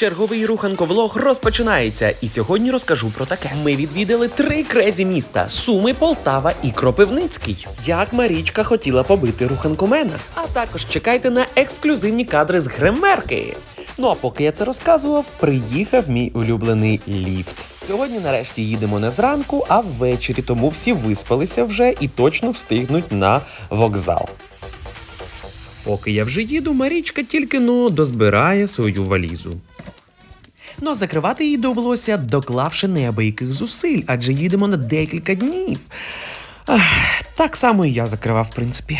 Черговий руханковлог розпочинається, і сьогодні розкажу про таке. Ми відвідали три крезі міста: Суми, Полтава і Кропивницький. Як Марічка хотіла побити руханкомена. А також чекайте на ексклюзивні кадри з гримерки. Ну а поки я це розказував, приїхав мій улюблений ліфт. Сьогодні нарешті їдемо не зранку, а ввечері, тому всі виспалися вже і точно встигнуть на вокзал. Поки я вже їду, Марічка тільки ну дозбирає свою валізу. Ну, закривати її довелося, доклавши неабияких зусиль, адже їдемо на декілька днів. Ах, так само і я закривав, в принципі.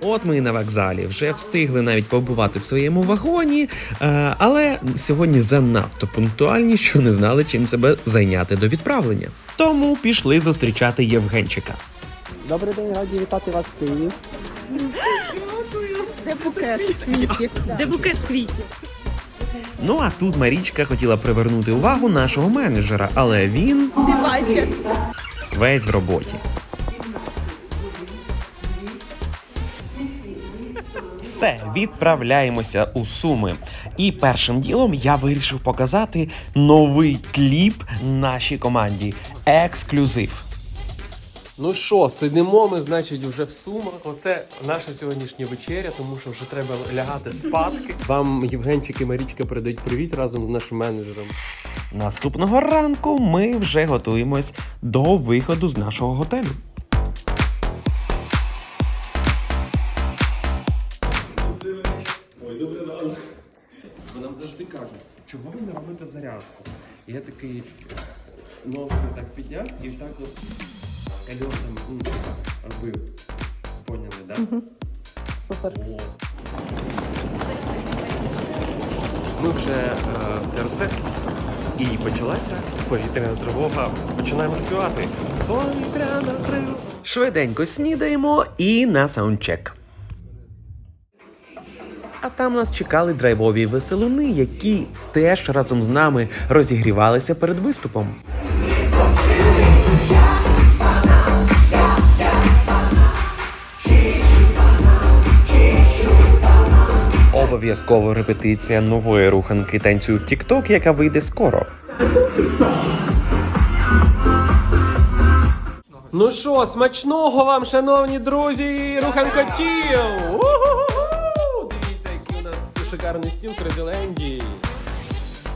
От ми і на вокзалі вже встигли навіть побувати в своєму вагоні, е, але сьогодні занадто пунктуальні, що не знали, чим себе зайняти до відправлення. Тому пішли зустрічати Євгенчика. Добрий день, раді вітати вас в Києві. Де букет квітів? Де букет квітів? Ну а тут Марічка хотіла привернути увагу нашого менеджера, але він Ти бачиш? весь в роботі. Все, відправляємося у Суми. І першим ділом я вирішив показати новий кліп нашій команді. Ексклюзив. Ну що, сидимо ми, значить, вже в сумах. Оце наша сьогоднішня вечеря, тому що вже треба лягати спадки. Вам Євгенчик і Марічка передають привіт разом з нашим менеджером. Наступного ранку ми вже готуємось до виходу з нашого готелю. Бо нам завжди кажуть, чого ви не робите зарядку? І я такий ногу так підняв і так от кольосом м, робив. Поняли, так? Да? Супер. О. Ми вже е, в ТРЦ і почалася повітряна тривога. Починаємо співати. Повітряна тривога. Швиденько снідаємо і на саундчек. А там нас чекали драйвові веселуни, які теж разом з нами розігрівалися перед виступом. Обов'язково репетиція нової руханки танцю в TikTok, яка вийде скоро. Ну що, смачного вам, шановні друзі, руханкотів! Дивіться, який у нас шикарний стіл в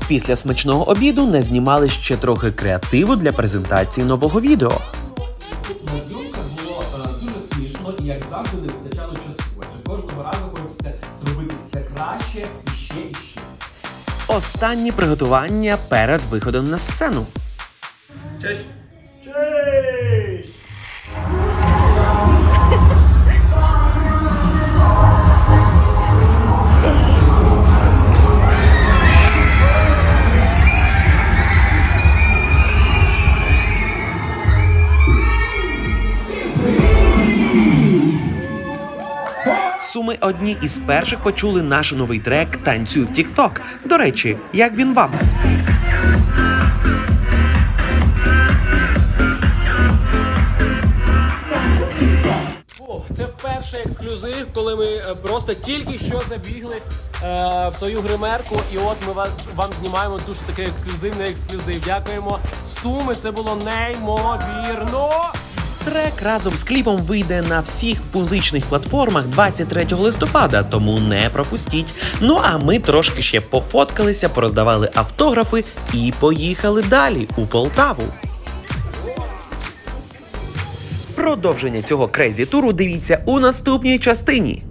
Після смачного обіду не знімали ще трохи креативу для презентації нового відео. На зйомках було е, дуже смішно і як завжди не вистачало часу. Адже кожного разу краще і ще і ще. Останні приготування перед виходом на сцену. Суми одні із перших почули наш новий трек Танцюй в TikTok. До речі, як він вам? Це перший ексклюзив, коли ми е, просто тільки що забігли е, в свою гримерку, і от ми вас вам знімаємо дуже такий ексклюзивний ексклюзив. Дякуємо. Суми, це було неймовірно. Трек разом з кліпом вийде на всіх музичних платформах 23 листопада, тому не пропустіть. Ну а ми трошки ще пофоткалися, пороздавали автографи і поїхали далі у Полтаву. Продовження цього крейзі туру дивіться у наступній частині.